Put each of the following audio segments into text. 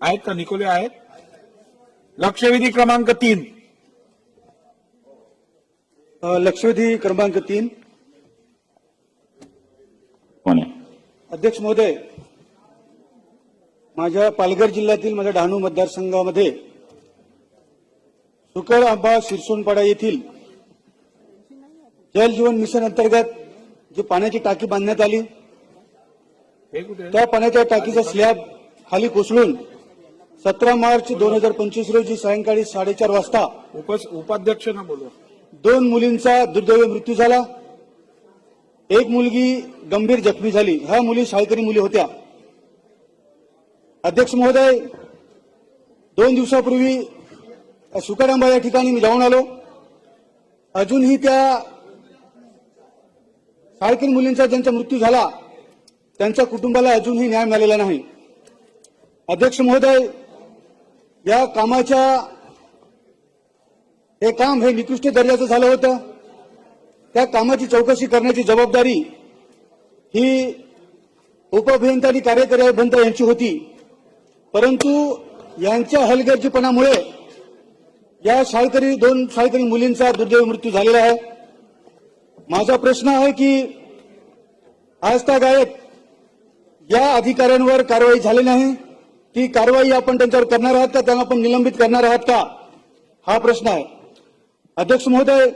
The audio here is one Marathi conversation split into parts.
आहेत का? निकोले आहेत. लक्षवेधी क्रमांक तीन. लक्षवेधी क्रमांक तीन. अध्यक्ष महोदय माझ्या पालघर जिल्ह्यातील माझ्या डहाणू मतदारसंघामध्ये सुकळ आंबा शिरसोनपाडा येथील जल जीवन मिशन अंतर्गत जी पाण्याची टाकी बांधण्यात आली? त्या पाण्याच्या टाकीचा स्लॅब खाली कोसळून सतरा मार्च दोन हजार पंचवीस रोजी सायंकाळी साडेचार वाजता उपस उपाध्यक्ष ना बोलवा. दोन मुलींचा दुर्दैवी मृत्यू झाला. एक मुलगी गंभीर जखमी झाली. ह्या मुली शाळकरी मुली होत्या. अध्यक्ष महोदय दोन दिवसापूर्वी सुकारांबा या ठिकाणी मी जाऊन आलो. अजूनही त्या शाळकरी मुलींचा ज्यांचा मृत्यू झाला त्यांच्या कुटुंबाला अजूनही न्याय मिळालेला नाही. अध्यक्ष महोदय या कामाच्या हे काम हे निकृष्ट दर्जाचं झालं होतं. त्या कामाची चौकशी करण्याची जबाबदारी ही उपअभियंता आणि कार्यकारी अभियंता यांची होती. परंतु यांच्या हलगर्जीपणामुळे या शाळकरी दोन शाळकरी मुलींचा दुर्दैवी मृत्यू झालेला आहे. माझा प्रश्न आहे की आज गायक या अधिकाऱ्यांवर कारवाई झाली नाही? ती कारवाई आपण त्यांच्यावर करणार आहात का? त्यांना आपण निलंबित करणार आहात का? हा प्रश्न आहे. अध्यक्ष महोदय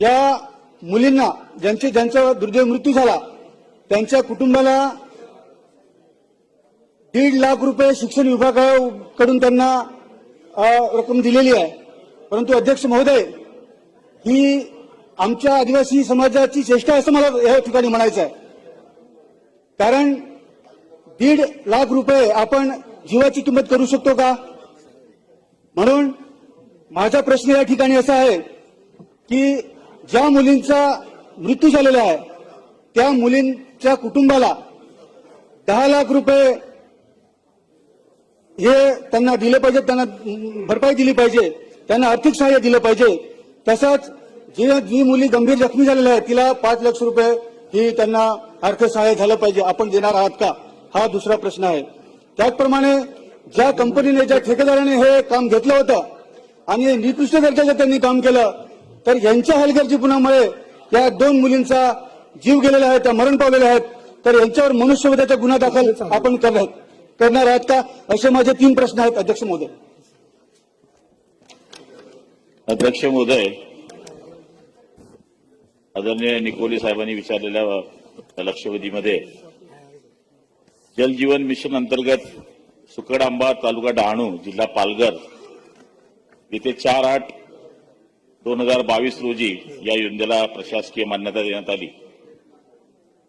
या मुलींना ज्यांचे ज्यांचा दुर्दैव मृत्यू झाला त्यांच्या कुटुंबाला दीड लाख रुपये शिक्षण विभागाकडून त्यांना रक्कम दिलेली आहे. परंतु अध्यक्ष महोदय ही आमच्या आदिवासी समाजाची चेष्टा असं मला या ठिकाणी म्हणायचं आहे. कारण दीड लाख रुपये आपण जीवाची किंमत करू शकतो का? म्हणून माझा प्रश्न या ठिकाणी असा आहे की ज्या मुलींचा मृत्यू झालेला आहे त्या मुलींच्या कुटुंबाला दहा लाख रुपये हे त्यांना दिले पाहिजे त्यांना भरपाई दिली पाहिजे त्यांना आर्थिक सहाय्य दिलं पाहिजे तसंच जे जी मुली गंभीर जखमी झालेल्या आहेत तिला पाच लाख रुपये ही त्यांना अर्थसहाय्य झालं पाहिजे. आपण देणार आहात का? हा दुसरा प्रश्न आहे. त्याचप्रमाणे ज्या कंपनीने ज्या ठेकेदाराने हे काम घेतलं होतं आणि निकृष्ट दर्जाचं त्यांनी काम केलं तर यांच्या हलगर्जीपणामुळे या दोन मुलींचा जीव गेलेला आहे त्या मरण पावलेल्या आहेत. तर यांच्यावर मनुष्यवधाचा गुन्हा दाखल आपण करणार करणार आहात का? असे माझे तीन प्रश्न आहेत अध्यक्ष महोदय. अध्यक्ष महोदय आदरणीय निकोली साहेबांनी विचारलेल्या लक्षवेधीमध्ये जलजीवन मिशन अंतर्गत सुकडांबा तालुका डहाणू जिल्हा पालघर येथे चार आठ दोन हजार बावीस रोजी या योजनेला प्रशासकीय मान्यता देण्यात आली.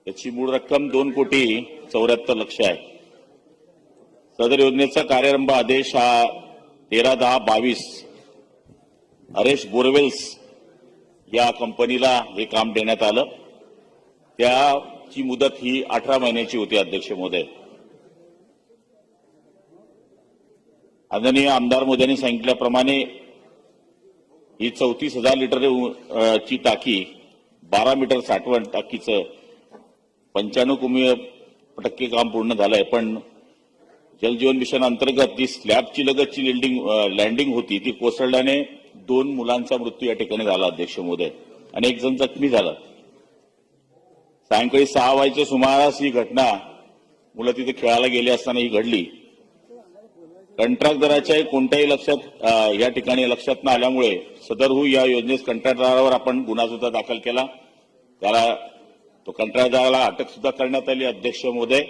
याची मूळ रक्कम दोन कोटी चौऱ्याहत्तर लक्ष आहे. सदर योजनेचा कार्यारंभ आदेश हा तेरा दहा बावीस हरेश बोरवेल्स या कंपनीला हे काम देण्यात आलं. त्या ची मुदत ही अठरा महिन्याची होती अध्यक्ष महोदय. आदरणीय आमदार मोदयांनी सांगितल्याप्रमाणे ही चौतीस हजार लिटर ची टाकी बारा मीटर साठवण टाकीचं पंच्याण्णव कुमी टक्के काम पूर्ण झालंय. पण जलजीवन मिशन अंतर्गत जी स्लॅबची लगतची लँडिंग लँडिंग होती ती कोसळल्याने दोन मुलांचा मृत्यू या ठिकाणी झाला अध्यक्ष महोदय. आणि एक जण जखमी झाला. सायंकाळी सहा वाजेच्या सुमारास ही घटना मुलं तिथे खेळायला गेली असताना ही घडली. कंत्राटदाराच्या कोणत्याही लक्षात या ठिकाणी लक्षात न आल्यामुळे सदरहू हो या योजनेस कंत्राटदारावर आपण गुन्हा सुद्धा दाखल केला. त्याला तो कंत्राटदाराला अटक सुद्धा करण्यात आली अध्यक्ष महोदय.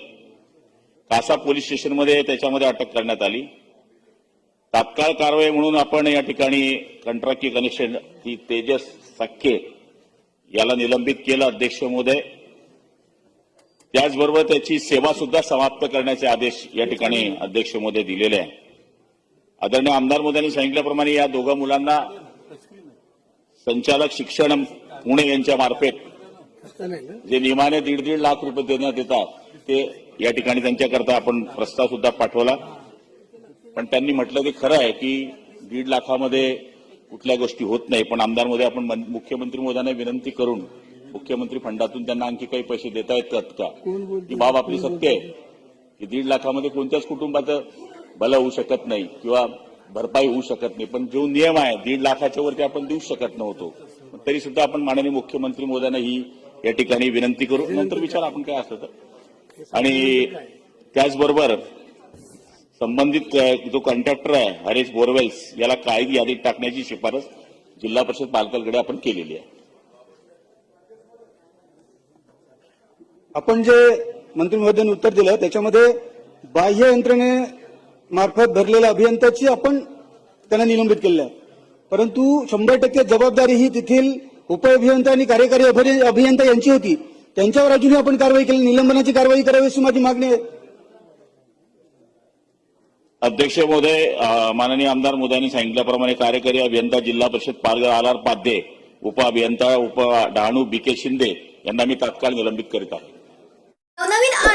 कासा पोलीस स्टेशनमध्ये त्याच्यामध्ये अटक करण्यात आली. तात्काळ कारवाई म्हणून आपण या ठिकाणी कंत्राटी कनेक्शन ही तेजस साखे याला निलंबित केलं अध्यक्ष महोदय. त्याचबरोबर त्याची सेवा सुद्धा समाप्त करण्याचे आदेश या ठिकाणी अध्यक्ष मोदी दिलेले आहे. आदरणीय आमदार मोद्यांनी सांगितल्याप्रमाणे या दोघा मुलांना संचालक शिक्षण पुणे यांच्या मार्फत जे नियमाने दीड दीड लाख रुपये देण्यात येतात ते या ठिकाणी त्यांच्याकरता आपण प्रस्ताव सुद्धा पाठवला. पण त्यांनी म्हटलं ते खरं आहे की दीड लाखामध्ये कुठल्या गोष्टी होत नाही. पण आमदारमध्ये आपण मुख्यमंत्री मोदयांना विनंती करून मुख्यमंत्री फंडातून त्यांना आणखी काही पैसे देता येतात का? ही बाब आपली सत्य आहे? की दीड लाखामध्ये कोणत्याच कुटुंबाचं भलं होऊ शकत नाही किंवा भरपाई होऊ शकत नाही. पण जो नियम आहे दीड लाखाच्या वरती आपण देऊ शकत नव्हतो. तरी सुद्धा आपण माननीय मुख्यमंत्री मोदयांना ही या ठिकाणी विनंती करू. नंतर विचार आपण काय असलं तर. आणि त्याचबरोबर संबंधित जो कॉन्ट्रॅक्टर आहे हरेश बोरवेल्स याला काही यादीत टाकण्याची शिफारस जिल्हा परिषद पालकांकडे आपण केलेली आहे. आपण जे मंत्रिमहोदयांनी उत्तर दिलं त्याच्यामध्ये बाह्य यंत्रणे मार्फत भरलेल्या अभियंत्याची आपण त्यांना निलंबित केलेलं आहे. परंतु शंभर टक्के जबाबदारी ही तेथील उपअभियंता आणि कार्यकारी अभियंता यांची होती. त्यांच्यावर अजूनही आपण कारवाई केली निलंबनाची कारवाई करावी अशी माझी मागणी आहे. अध्यक्ष महोदय माननीय आमदार मोदयांनी सांगितल्याप्रमाणे कार्यकारी अभियंता जिल्हा परिषद पालघर आलार पाध्ये उप अभियंता उप डहाणू बी के शिंदे यांना मी तात्काळ निलंबित करीत आहे.